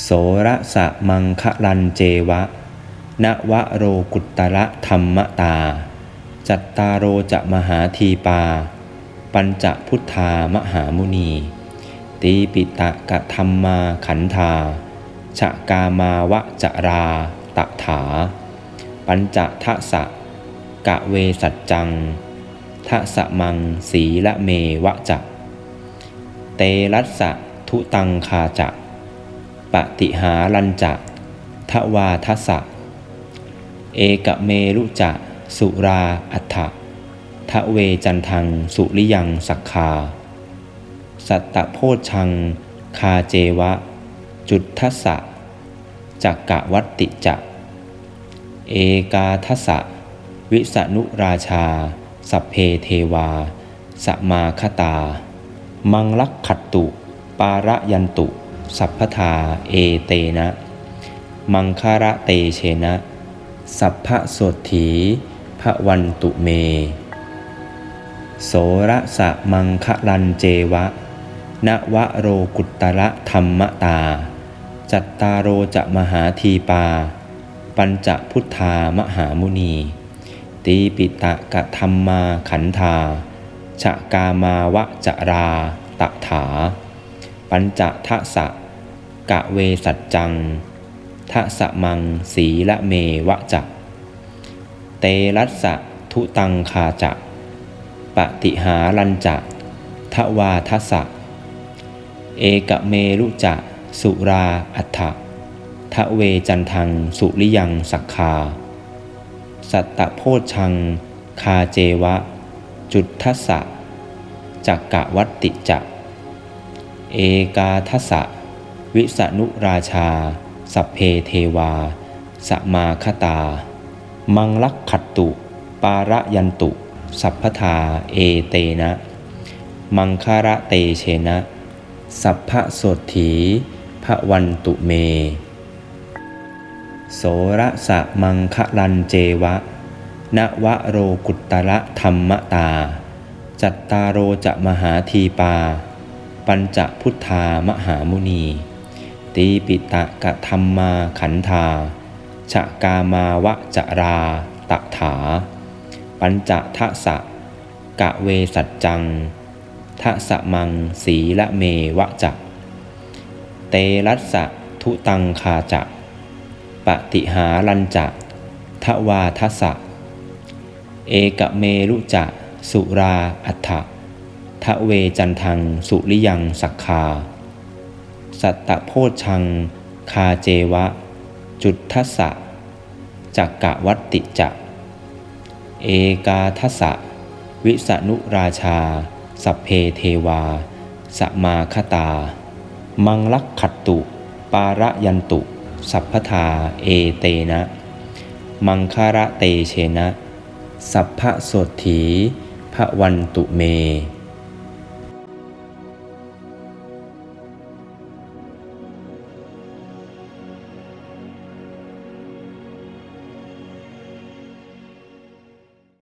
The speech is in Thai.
โสระสะมังคะลันเจวะ นวะโรกุตตระธรรมตา จัตตารโรจะมหาทีปา ปัญจพุทธามหามุนี ตีปิตะกะธรรมาขันธาชะกามาวะจราตะถา ปัญจทะสะกะเวสัจจังทะสะมังสีละเมวะจะ เตรัสสะทุตังคาจะ ปฏิหารัญจะทวาทสะ เอกเมรุจะ สุราอัฏฐะทะเวจันทัง สุริยังสักคา สัตตโพชัง คาเจวะ จุดทัสสะจักกะวัตติจะ เอกาทัสสะ วิสนุราชา สัพเพเทวา สมาคตา มังลักขัตตุ ปาระยันตุ สัพพทาเอเตนะ มังคาระเตเชนะ สัพพะโสถีพระวันตุเม โสระสะมังคะลันเจวะนวะโรกุตตระธรรมตา จัตตารโรจะมหาทีปา ปัญจพุทธามหามุนี ตีปิตะกะธรรมาขันธาชะกามาวะจราตะถา ปัญจทะสะกะเวสัจจังทะสะมังสีละเมวะจะเตรัสสะทุตังคาจะปฏิหารัญจะทวาทสะเอกเมรุจะสุราอัฏฐะทะเวจันทังสุริยังสักคา สัตตโพชัง คาเจวะ จุดทัสสะจักกะวัตติจะ เอกาทัสสะ วิสนุราชา สัพเพเทวา สมาคตา มังลักขัตตุ ปาระยันตุ สัพพทาเอเตนะ มังคาระเตเชนะ สัพพะโสถีพระวันตุเม โสระสะมังคะลันเจวะนวะโรกุตตระธรรมตา จัตตารโรจะมหาทีปา ปัญจพุทธามหามุนี ตีปิตะกะธรรมาขันธาชะกามาวะจราตะถา ปัญจทะสะกะเวสัจจังทะสะมังสีละเมวะจะเตรัสสะทุตังคาจะปฏิหารัญจะทวาทสะ เอกเมรุจะสุราอัฏฐะ ทะเวจันทังสุริยังสักคา สัตตโพชัง คาเจวะ จุดทัสะจักกะวัตติจะ เอกาทัสะวิสนุราชา สัพเพเทวา สมาคตา มังลักขัตตุ ปาระยันตุ สัพพทาเอเตนะ มังคาระเตเชนะ สัพพะโสถีพระวันตุเม